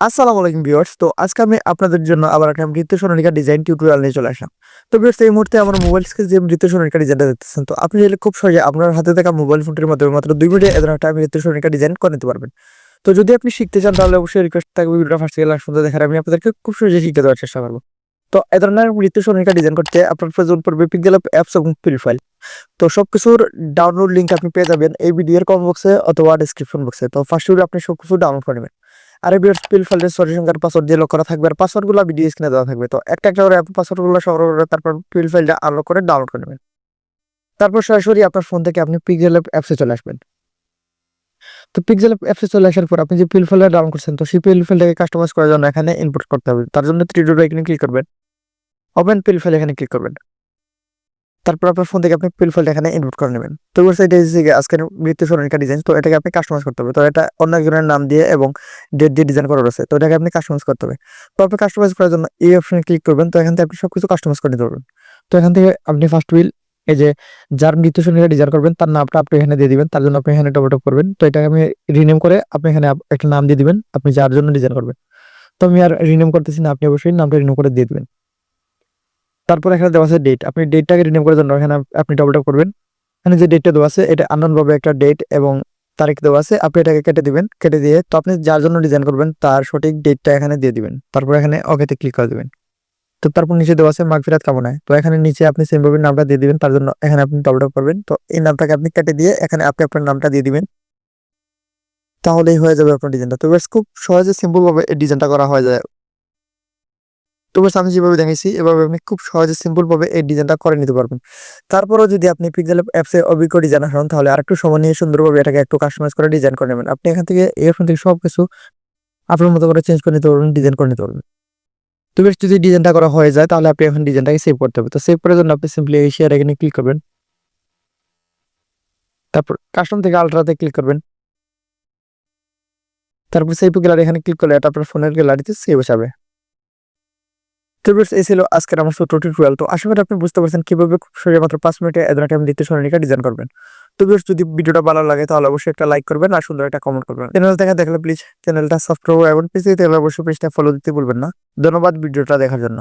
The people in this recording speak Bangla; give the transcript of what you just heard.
আসসালামু আলাইকুম ভিউয়ার্স। তো আজকে আমি আপনাদের জন্য আবার একটা নৃত্য সোনালিকা ডিজাইন টিউটোরিয়াল নিয়ে চলে আসলাম। তো ভিউয়ার্স, এই মুহূর্তে আমার মোবাইল স্ক্রিনে যে নৃত্য সোনালিকা ডিজাইনটা দেখতেছেন, তো আপনি চাইলে খুব সহজে আপনার হাতে থাকা মোবাইল ফোনটির মাধ্যমে মাত্র দুই মিনিটে এ ধরনের একটা নৃত্য সোনালিকা ডিজাইন করে নিতে পারবেন। তো যদি আপনি শিখতে চান, তাহলে অবশ্যই রিকোয়েস্ট থাকবে ভিডিওটা ফার্স্ট লাস্ট পর্যন্ত দেখার। আমি আপনাদেরকে খুব সহজে শিখে দেওয়ার চেষ্টা করব। তো এ ধরনের নৃত্য সোনালিকা ডিজাইন করতে আপনার প্রয়োজন পড়বে পিক্সেল অ্যাপস এবং ফ্রি ফাইল তো সবকিছুর ডাউনলোড লিঙ্ক আপনি পেয়ে যাবেন এই ভিডিওর কমেন্ট বক্সে অথবা ডিসক্রিপশন বক্সে তো ফার্স্ট আপনি সবকিছু ডাউনলোড করে নেবেন। আর এই ভিডিওর স্পিল সলিউশন কার পাসওয়ার্ড দিয়ে লক করা থাকবে আর পাসওয়ার্ডগুলো ভিডিও স্ক্রিনে দেওয়া থাকবে। তো একটা একটা করে পাসওয়ার্ডগুলো সংগ্রহ করে তারপর পিল ফাইলটা আনলক করে ডাউনলোড করে নেবেন। তারপর সরাসরি আপনার ফোন থেকে আপনি পিক্সেল অ্যাপসে চলে আসবেন। তো পিক্সেল অ্যাপসে চলে আসার পর আপনি যে পিল ফাইলটা ডাউনলোড করছেন, তো সেই পিল ফাইলটাকে কাস্টমাইজ করার জন্য এখানে ইনপুট করতে হবে। তার জন্য থ্রি ডট এখানে ক্লিক করবেন। ওপেন পিল ফাইল এখানে ক্লিক করবেন। তারপর আপনার ফোন থেকে আপনি পিল ফাইলটা এখানে ইনপুট করে নেবেন। তো এটা হচ্ছে আজকের মৃত্যু স্মরণিকা ডিজাইন তো এটাকে আপনি কাস্টমাইজ করতে হবে। তো এটা অন্য একজনের নাম দিয়ে এবং ডেট দিয়ে ডিজাইন করা রয়েছে তো এটাকে আপনি কাস্টমাইজ করতে হবে। তো আপনি কাস্টমাইজ করার জন্য এই অপশনে ক্লিক করবেন। তো এখান থেকে আপনি সবকিছু কাস্টমাইজ করে নিতে পারবেন। তো এখান থেকে আপনি ফার্স্ট উইল এই যে যার মৃত্যু সঙ্গীরা ডিজাইন করবেন, তার নামটা আপনি এখানে দিয়ে দিবেন। তার জন্য আপনি এখানে টপ করবেন। তো এটাকে আমি রিনেম করে আপনি এখানে একটা নাম দিয়ে দিবেন। আপনি যার জন্য ডিজাইন করবেন। তো আমি আর রিনেম করতেছি না। আপনি অবশ্যই নামটা রিনেম করে দিয়ে দিবেন। তারপর এখানে দেওয়া আছে ডেট আপনি ডেটটাকে রিনেম করার জন্য এখানে আপনি টপ টপ করবেন। এখানে যে ডেটটা দেওয়া আছে, এটা আননোন ভাবে একটা ডেট এবং তারিখ দেওয়া আছে। আপনি এটাকে কেটে দিবেন, কেটে দিয়ে তো আপনি যার জন্য ডিজাইন করবেন, তার সঠিক ডেটটা এখানে দিয়ে দিবেন। তারপর এখানে ওকেতে ক্লিক করে দিবেন। তো তারপর নিচে দেওয়া আছে মাগফিরাত কামনায়। তো এখানে নিচে আপনি সেম ভাবে নামটা দিয়ে দিবেন, তার জন্য এখানে আপনি ডবল টপ করবেন। তো এই নামটাকে আপনি কেটে দিয়ে এখানে আপনি আপনার নামটা দিয়ে দিবেন। তাহলেই হয়ে যাবে আপনার ডিজাইনটা তো বেশ, খুব সহজে সিম্পলভাবে এই ডিজাইনটা করা হয়ে যায়। তো বেশ আমি যেভাবে দেখেছি এভাবে আপনি খুব সহজে সিম্পল ভাবে এই ডিজাইনটা করে নিতে পারবেন। তারপরও যদি আপনি পিক্সেল অ্যাপসে অভিজ্ঞ ডিজাইনার হন, তাহলে আরেকটু সময় নিয়ে সুন্দরভাবে এটাকে একটু কাস্টমাইজ করে ডিজাইন করে নেবেন। আপনি এখান থেকে এই অপশন থেকে সবকিছু আপনার মতো করে চেঞ্জ করে নিতে পারবেন ডিজাইন করে নিতে পারবেন। তো বেশ, যদি ডিজাইনটা করা হয়ে যায়, তাহলে আপনি এখন ডিজাইনটাকে সেভ করতে হবে। তো সেভ করার জন্য আপনি সিম্পলি এই শেয়ার এখানে ক্লিক করবেন। তারপর কাস্টম থেকে আলট্রাতে ক্লিক করবেন। তারপর সেভ গ্যালারি এখানে ক্লিক করলে এটা আপনার ফোনের গ্যালারিতে সেভ যাবে। তো এই ছিল আজকের আমার ছোট টিউটোরিয়াল তো আশা করি আপনি বুঝতে পারছেন কীভাবে খুব সহজে মাত্র পাঁচ মিনিটে এদের একটা দ্বিতীয় সরণিকা ডিজাইন করবেন। তো বেশ যদি ভিডিওটা ভালো লাগে, তাহলে অবশ্যই একটা লাইক করবেন আর সুন্দর একটা কমেন্ট করবেন। চ্যানেল দেখা দেখলে প্লিজ চ্যানেলটা সাবস্ক্রাইব এবং পেজে অবশ্যই পেজটা ফলো দিতে ভুলবেন না। ধন্যবাদ ভিডিওটা দেখার জন্য।